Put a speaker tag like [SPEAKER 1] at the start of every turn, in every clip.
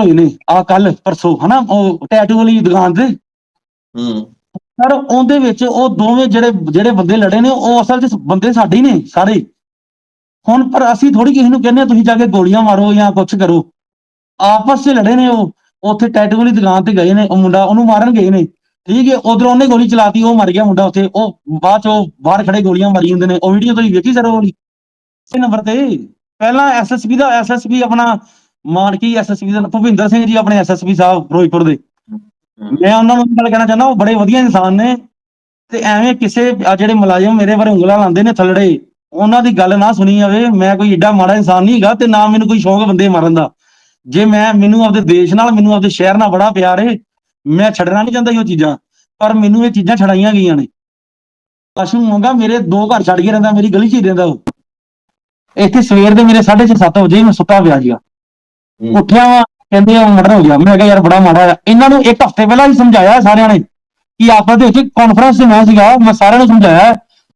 [SPEAKER 1] ਹੋਏ ਨੇ ਆ ਕੱਲ ਪਰਸੋਂ ਹਨਾ ਉਹ ਟੈਟੂ ਵਾਲੀ ਦੁਕਾਨ ਤੇ।
[SPEAKER 2] ਹੂੰ।
[SPEAKER 1] ਸਰ ਉਹਦੇ ਵਿੱਚ ਉਹ ਦੋਵੇਂ ਜਿਹੜੇ ਜਿਹੜੇ ਬੰਦੇ ਲੜੇ ਨੇ ਉਹ ਅਸਲ 'ਚ ਬੰਦੇ ਸਾਡੇ ਹੀ ਨੇ ਸਾਰੇ। ਹੁਣ ਪਰ ਅਸੀਂ ਥੋੜੀ ਕਿਸੇ ਨੂੰ ਕਹਿੰਦੇ ਹਾਂ, ਤੁਸੀਂ ਜਾ ਕੇ ਗੋਲੀਆਂ ਮਾਰੋ ਜਾਂ ਕੁਛ ਕਰੋ। ਆਪਸ 'ਚ ਲੜੇ ਨੇ ਉਹ ਉੱਥੇ ਟੈਟੂ ਵਾਲੀ ਦੁਕਾਨ ਤੇ ਗਏ ਨੇ ਉਹ ਮੁੰਡਾ ਉਹਨੂੰ ਮਾਰਨ ਗਏ ਨੇ। ਠੀਕ ਹੈ ਉਧਰੋਂ ਉਹਨੇ ਗੋਲੀ ਚਲਾਤੀ ਉਹ ਮਰ ਗਿਆ ਮੁੰਡਾ ਉੱਥੇ। ਉਹ ਬਾਅਦ 'ਚ ਉਹ ਬਾਹਰ ਖੜੇ ਗੋਲੀਆਂ ਮਾਰੀ ਜਾਂਦੇ ਨੇ। ਉਹ ਵੀਡੀਓ ਤੁਸੀਂ ਵੇਖੀ ਸਰ ਉਹ ਵਾਲੀ? ਨੰਬਰ ਤੇ। ਪਹਿਲਾਂ ਐਸਐਸਪੀ ਦਾ ਐਸਐਸਪੀ ਆਪਣਾ ਮਾਨਕੀ ਐਸਐਸਪੀ ਦਾ ਭੁਪਿੰਦਰ ਸਿੰਘ ਜੀ ਆਪਣੇ ਐਸਐਸਪੀ ਸਾਹਿਬ, ਫਿਰੋਜ਼ਪੁਰ ਦੇ। ਮੈਂ ਉਹਨਾਂ ਨੂੰ ਗੱਲ ਕਹਿਣਾ ਚਾਹੁੰਦਾ, ਉਹ ਬੜੇ ਵਧੀਆ ਇਨਸਾਨ ਨੇ। ਤੇ ਐਵੇਂ ਕਿਸੇ, ਆਹ ਜਿਹੜੇ ਮੁਲਾਜ਼ਮ ਮੇਰੇ ਬਾਰੇ ਉਂਗਲਾਂ ਲਾਉਂਦੇ ਨੇ ਥੱਲੜੇ, ਉਹਨਾਂ ਦੀ ਗੱਲ ਨਾ ਸੁਣੀ ਜਾਵੇ। ਮੈਂ ਕੋਈ ਏਡਾ ਮਾੜਾ ਇਨਸਾਨ ਨਹੀਂ ਹੈਗਾ ਤੇ ਨਾ ਮੈਨੂੰ ਕੋਈ ਸ਼ੌਂਕ ਬੰਦੇ ਮਾਰਨ ਦਾ। ਜੇ ਮੈਂ, ਮੈਨੂੰ ਆਪਦੇ ਦੇਸ਼ ਨਾਲ, ਮੈਨੂੰ ਆਪਦੇ ਸ਼ਹਿਰ ਨਾਲ ਬੜਾ ਪਿਆਰ ਏ, ਮੈਂ ਛੱਡਣਾ ਨਹੀਂ ਚਾਹੁੰਦਾ ਇਹ ਚੀਜ਼ਾਂ। ਪਰ ਮੈਨੂੰ ਇਹ ਚੀਜ਼ਾਂ ਛੜਾਈਆਂ ਗਈਆਂ ਨੇ। ਅਸ਼ੂ ਮੰਗਾ ਮੇਰੇ ਦੋ ਘਰ ਛੱਡ ਕੇ ਰਹਿੰਦਾ, ਮੇਰੀ ਗਲੀ 'ਚ ਹੀ ਰਹਿੰਦਾ ਉਹ। ਇੱਥੇ ਸਵੇਰ ਦੇ ਮੇਰੇ 6:30 7 ਵਜੇ ਮੈਂ ਸੁੱਤਾ ਪਿਆ ਸੀਗਾ।
[SPEAKER 2] ਹੂੰ।
[SPEAKER 1] ਉੱਠਿਆ ਵਾਂ, ਕਹਿੰਦੇ ਆ ਮਰਡਰ ਹੋ ਗਿਆ। ਮੈਂ ਕਿਹਾ, ਯਾਰ, ਬੜਾ ਮਾੜਾ ਆ। ਇਹਨਾਂ ਨੂੰ ਇੱਕ ਹਫ਼ਤੇ ਪਹਿਲਾਂ ਹੀ ਸਮਝਾਇਆ ਸਾਰਿਆਂ ਨੇ ਕਿ ਆਪਸ ਦੇ ਵਿੱਚ ਕਾਨਫਰੰਸ 'ਚ ਮੈਂ ਸੀਗਾ। ਮੈਂ ਸਾਰਿਆਂ ਨੂੰ ਸਮਝਾਇਆ।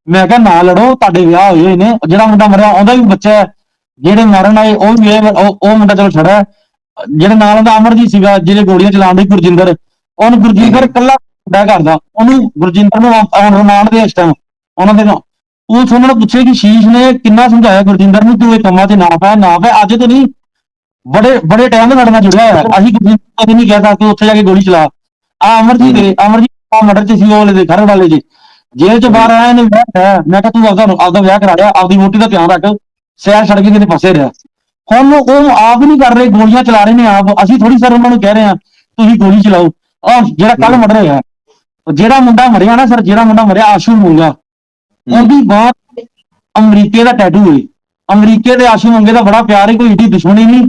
[SPEAKER 1] ਮੈਂ ਕਿਹਾ, ਨਾ ਲੜੋ, ਤੁਹਾਡੇ ਵਿਆਹ ਹੋਏ ਹੋਏ ਨੇ। ਜਿਹੜਾ ਮੁੰਡਾ ਮਰਿਆ, ਉਹਦਾ ਵੀ ਬੱਚਾ ਹੈ। ਜਿਹੜੇ ਮਰਨ ਆਏ, ਉਹ ਵੀ ਉਹ ਮੁੰਡਾ ਚਲੋ ਛੜਾ ਜਿਹੜੇ ਨਾਲ ਉਹਦਾ ਅਮਰਜੀਤ ਸੀਗਾ ਜਿਹੜੇ ਗੋਲੀਆਂ ਚਲਾਉਣ ਦੇ ਗੁਰਜਿੰਦਰ। ਉਹਨੂੰ ਗੁਰਜਿੰਦਰ ਕੱਲਾ ਮੁੰਡਾ ਕਰਦਾ। ਉਹਨੂੰ ਗੁਰਜਿੰਦਰ ਨੂੰ ਹੁਣ ਰਿਮਾਂਡ ਦੇ ਇਸ ਟਾਈਮ ਉਹਨਾਂ ਦੇ ਨਾਲ ਪੁਲਿਸ ਉਹਨਾਂ ਨੂੰ ਪੁੱਛੇ ਕਿ ਸ਼ੀਸ਼ ਨੇ ਕਿੰਨਾ ਸਮਝਾਇਆ ਗੁਰਜਿੰਦਰ ਨੂੰ ਤੂੰ ਇਹ ਕੰਮਾਂ ਤੇ ਨਾ ਪੈ ਨਾ ਪੈ ਅੱਜ ਤੇ ਨਹੀਂ ਬੜੇ ਬੜੇ ਟਾਈਮ ਤੋਂ ਸਾਡੇ ਨਾਲ ਜੁੜਿਆ ਹੋਇਆ। ਅਸੀਂ ਗੁਰਜਿੰਦਰ ਨੂੰ ਨਹੀਂ ਕਹਿਤਾ ਕਿ ਉੱਥੇ ਜਾ ਕੇ ਗੋਲੀ ਚਲਾ। ਆ ਅਮਰਜੀਤ ਦੇ ਅਮਰਜੀਤ ਆ ਮਰਡਰ 'ਚ ਸੀ ਉਹ ਵਾਲੇ ਦੇ ਘਰ ਵਾਲੇ ਜੀ ਜੇਲ੍ਹ 'ਚ ਬਾਹਰ ਆਇਆ ਨੇ ਵਿਆਹ। ਮੈਂ ਕਿਹਾ ਤੂੰ ਆਪਦਾ ਆਪਦਾ ਵਿਆਹ ਕਰਾ ਲਿਆ ਆਪਦੀ ਵੋਟੀ ਦਾ ਧਿਆਨ ਰੱਖ। ਸੈਰ ਛੱਡ ਕੇ ਕਿਤੇ ਫਸੇ ਰਿਹਾ। ਹੁਣ ਉਹ ਆਪ ਨਹੀਂ ਕਰ ਰਹੇ ਗੋਲੀਆਂ ਚਲਾ ਰਹੇ ਨੇ ਆਪ। ਅਸੀਂ ਥੋੜੀ ਸਰ ਉਹਨਾਂ ਨੂੰ ਕਹਿ ਰਹੇ ਹਾਂ ਤੁਸੀਂ ਗੋਲੀ ਚਲਾਓ। ਔਰ ਜਿਹੜਾ ਕੱਲ ਹੋਇਆ ਉਹ ਜਿਹੜਾ ਮੁੰਡਾ ਮਰਿਆ ਨਾ ਸਰ ਜਿਹੜਾ ਮੁੰਡਾ ਮਰਿਆ ਆਸ਼ੂ ਮੂੰਗਾ। ਉਹਦੀ ਬਾਹ ਤੇ ਅਮਰੀਕੇ ਦਾ ਟੈਟੂ ਹੈ ਅਮਰੀਕੇ ਦੇ ਆਸ਼ੂ ਮੰਗੇ ਦਾ ਬੜਾ ਪਿਆਰ ਹੈ ਕੋਈ ਏਡੀ ਦੁਸ਼ਮਣੀ ਨਹੀਂ।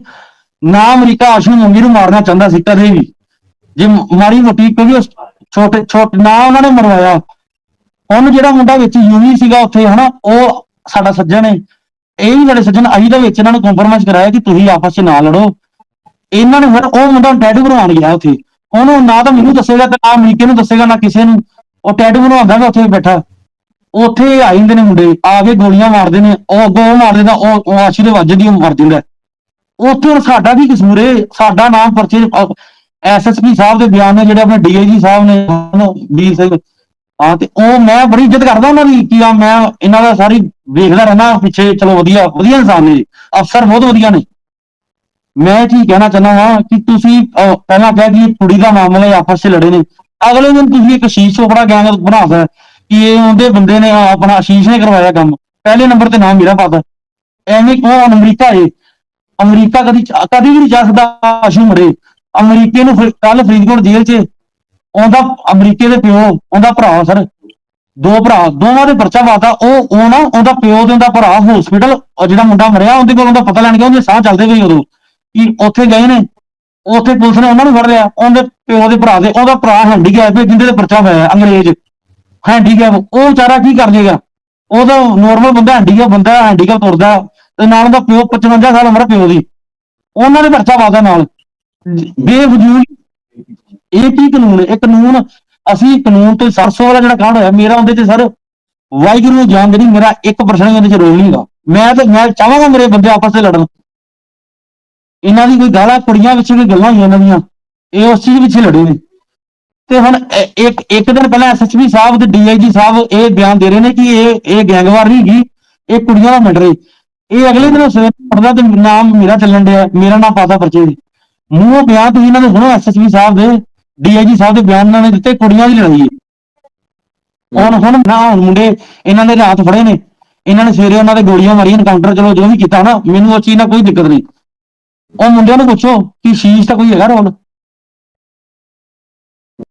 [SPEAKER 1] ਨਾ ਅਮਰੀਕਾ ਆਸ਼ੂ ਮੰਗੇ ਨੂੰ ਮਾਰਨਾ ਚਾਹੁੰਦਾ ਸੀ, ਕਦੇ ਵੀ। ਜੇ ਮ- ਮਾੜੀ ਮੋਟੀ ਕਿਉਂਕਿ ਉਹ ਛੋਟੇ ਛੋਟੇ ਨਾ ਉਹਨਾਂ ਨੇ ਮਰਵਾਇਆ। ਉਹਨੂੰ ਜਿਹੜਾ ਮੁੰਡਾ ਵਿੱਚ ਯੂਵੀ ਸੀਗਾ ਉੱਥੇ, ਹਨਾ, ਉਹ ਸਾਡਾ ਸੱਜਣ ਹੈ ਇਹ ਵੀ ਸਾਡੇ ਸੱਜਣ, ਅਸੀਂ ਦੇ ਵਿੱਚ ਇਹਨਾਂ ਨੂੰ ਕੰਪਰਮਾਈਜ਼ ਕਰਾਇਆ ਕਿ ਤੁਸੀਂ ਆਪਸ 'ਚ ਨਾ ਲੜੋ। ਇਹਨਾਂ ਨੇ ਫਿਰ ਉਹ ਮੁੰਡਾ ਟੈਟੂ ਬਣਵਾਉਣ ਗਿਆ ਉੱਥੇ। ਉਹਨੂੰ ਨਾ ਤਾਂ ਮੈਨੂੰ ਦੱਸੇਗਾ ਤੇ ਨਾ ਅਮਰੀਕੇ ਨੂੰ ਦੱਸੇਗਾ, ਨਾ ਕਿਸੇ ਨੂੰ। ਉਹ ਟੈਟੂ ਬਣਵਾਉਂਦਾ ਵਾ ਉੱਥੇ ਬੈਠਾ। ਉੱਥੇ ਆ ਜਾਂਦੇ ਨੇ ਮੁੰਡੇ, ਆ ਕੇ ਗੋਲੀਆਂ ਮਾਰਦੇ ਨੇ, ਉਹ ਅੱਗੋਂ ਉਹ ਮਾਰ ਦਿੰਦਾ, ਉਹ ਉਹ ਆਸ਼ੀ ਦੇ ਵੱਜਦੀ ਉਹ ਮਰ ਜਾਂਦਾ ਉੱਥੇ ਹੁਣ ਸਾਡਾ ਵੀ ਕਸੂਰ ਏ, ਸਾਡਾ ਨਾਮ ਪਰਚੇ ਐਸਐਸਪੀ ਸਾਹਿਬ ਦੇ ਬਿਆਨ ਨੇ ਜਿਹੜੇ ਆਪਣੇ ਡੀਆਈਜੀ ਸਾਹਿਬ ਨੇ ਵੀਰ ਸਿੰਘ। ਹਾਂ, ਤੇ ਉਹ ਮੈਂ ਬੜੀ ਇੱਜ਼ਤ ਕਰਦਾ ਉਹਨਾਂ ਦੀ ਕਿ ਆ ਮੈਂ ਇਹਨਾਂ ਦਾ ਸਾਰੀ ਵੇਖਦਾ ਰਹਿਣਾ ਪਿੱਛੇ ਚਲੋ ਵਧੀਆ ਵਧੀਆ ਇਨਸਾਨ ਨੇ। ਜੀ। ਅਫਸਰ ਬਹੁਤ ਵਧੀਆ ਨੇ। ਮੈਂ ਕੀ ਕਹਿਣਾ ਚਾਹੁੰਦਾ ਹਾਂ ਕਿ ਤੁਸੀਂ ਪਹਿਲਾਂ ਕਿਹਾ ਕਿ ਕੁੜੀ ਦਾ ਮਾਮਲਾ ਹੈ ਆਪਸ 'ਚ ਲੜੇ ਨੇ। ਅਗਲੇ ਦਿਨ ਤੁਸੀਂ ਇੱਕ ਸ਼ੀਸ਼ ਚੋਪੜਾ ਗੈਂਗ ਬਣਾਦਾ ਕਿ ਇਹ ਉਹਦੇ ਬੰਦੇ ਨੇ ਆਪਣਾ ਆਸ਼ੀਸ਼ ਨੇ ਕਰਵਾਇਆ ਕੰਮ। ਪਹਿਲੇ ਨੰਬਰ ਤੇ ਨਾਮ ਮੇਰਾ ਪਾਤਾ ਐਵੇਂ ਕਿਉਂ ਅਮਰੀਕਾ ਏ ਅਮਰੀਕਾ ਕਦੀ ਕਦੀ ਵੀ ਨਹੀਂ ਜਾ ਸਕਦਾ ਆਸ਼ੂ ਮਰੇ। ਅਮਰੀਕੇ ਨੂੰ ਕੱਲ ਫਰੀਦਕੋਟ ਜੇਲ੍ਹ 'ਚ ਉਹਦਾ ਅਮਰੀਕੇ ਦੇ ਪਿਓ, ਉਹਦਾ ਭਰਾ ਸਰ, ਦੋ ਭਰਾ, ਦੋਵਾਂ ਦੇ ਪਰਚਾ ਪਾਤਾ। ਉਹ ਉਹ ਨਾ ਉਹਦਾ ਪਿਓ ਤੇ ਉਹਦਾ ਭਰਾ ਹਸਪੀਟਲ ਜਿਹੜਾ ਮੁੰਡਾ ਮਰਿਆ, ਉਹਦੇ ਕੋਲ ਉਹਦਾ ਪਤਾ ਲੈਣ ਗਿਆ, ਉਹਦੇ ਸਾਹ ਚੱਲਦੇ ਪਏ ਉਦੋਂ ਕਿ ਉੱਥੇ ਗਏ ਨੇ। ਉੱਥੇ ਪੁਲਿਸ ਨੇ ਉਹਨਾਂ ਨੂੰ ਫੜ ਲਿਆ। ਉਹਦੇ ਪਿਓ ਦੇ ਭਰਾ ਦੇ, ਉਹਦਾ ਭਰਾ ਹੈਂਡੀਕੈਪ ਹੈ ਜਿੰਦੇ ਤੇ ਪਰਚਾ ਹੋਇਆ ਅੰਗਰੇਜ਼। ਹੈਂਡੀਕੈਪ ਉਹ ਵਿਚਾਰਾ ਕੀ ਕਰ ਲੇਗਾ ਉਹਦਾ ਨੋਰਮਲ ਬੰਦਾ ਹੈਂਡੀਕੈਪ ਬੰਦਾ ਹੈਂਡੀਕੈਪ ਤੁਰਦਾ। ਤੇ ਨਾਲ ਉਹਦਾ ਪਿਓ 55 ਸਾਲ ਉਮਰ ਹੈ ਪਿਓ ਦੀ। ਉਹਨਾਂ ਨੇ ਪਰਚਾ ਪਾਤਾ ਨਾਲ। ਬੇਵਜੂਦ ਇਹ ਕੀ ਕਾਨੂੰਨ ਹੈ? ਇਹ ਕਾਨੂੰਨ, ਅਸੀਂ ਕਾਨੂੰਨ ਤੋਂ ਸਰਸੋਂ ਵਾਲਾ ਜਿਹੜਾ ਕਾਂਡ ਹੋਇਆ, ਮੇਰਾ ਉਹਦੇ 'ਚ ਸਰ ਵਾਹਿਗੁਰੂ ਨੂੰ ਜਾਣ ਦੇਣੀ, ਮੇਰਾ 1% ਉਹਦੇ 'ਚ ਰੋਲ ਨਹੀਂ ਮੈਂ ਤੇ ਮੈਂ ਚਾਹਾਂਗਾ ਮੇਰੇ ਬੰਦੇ ਆਪਸ 'ਚ ਲੜਨ। ਇਹਨਾਂ ਦੀ ਕੋਈ ਗਾਲਾਂ ਕੁੜੀਆਂ ਵਿੱਚ ਕੋਈ ਗੱਲਾਂ ਹੋਈਆਂ ਇਹਨਾਂ ਦੀਆਂ। ਇਹ ਉਸ ਚੀਜ਼ ਵਿੱਚ ਲੜੇ ਨੇ। ਤੇ ਹੁਣ ਇੱਕ ਇੱਕ ਦਿਨ ਪਹਿਲਾਂ ਐਸਐਸਪੀ ਸਾਹਿਬ ਤੇ ਡੀਆਈਜੀ ਸਾਹਿਬ ਇਹ ਬਿਆਨ ਦੇ ਰਹੇ ਨੇ ਕਿ ਇਹ ਇਹ ਗੈਂਗਵਾਰ ਨਹੀਂ ਹੈਗੀ, ਇਹ ਕੁੜੀਆਂ ਦਾ ਮੈਟਰ ਹੈ ਇਹ ਅਗਲੇ ਦਿਨ ਸਵੇਰ ਪੜਦਾ ਤੇ ਨਾਮ ਮੇਰਾ ਚੱਲਣ ਡਿਆ, ਮੇਰਾ ਨਾਮ ਪਾਤਾ ਪਰਚੇ ਦੀ। ਮੂੰਹੋਂ ਬਿਆਨ ਤੁਸੀਂ ਇਹਨਾਂ ਦੇ ਸੁਣੋ ਐਸਐਸਪੀ ਸਾਹਿਬ ਦੇ ਡੀਆਈਜੀ ਸਾਹਿਬ ਦੇ ਬਿਆਨ ਇਹਨਾਂ ਨੇ ਦਿੱਤੇ, ਕੁੜੀਆਂ ਦੀ ਲੜਾਈ ਹੈ। ਹੁਣ ਹੁਣ ਨਾ, ਹੁਣ ਮੁੰਡੇ ਇਹਨਾਂ ਦੇ ਰਾਤ ਫੜੇ ਨੇ। ਇਹਨਾਂ ਨੇ ਸਵੇਰੇ ਉਹਨਾਂ ਦੇ ਗੋਲੀਆਂ ਮਾਰੀਆਂ ਐਨਕਾਊਂਟਰ ਚਲੋ ਜੋ ਵੀ ਕੀਤਾ ਨਾ ਮੈਨੂੰ ਉਹ ਚੀਜ਼ ਨਾਲ ਕੋਈ ਦਿੱਕਤ ਨਹੀਂ। ਉਹ ਮੁੰਡਿਆਂ ਨੂੰ ਪੁੱਛੋ ਕਿ ਸ਼ੀਸ਼ ਤਾਂ ਕੋਈ ਹੈਗਾ ਰੋਲ?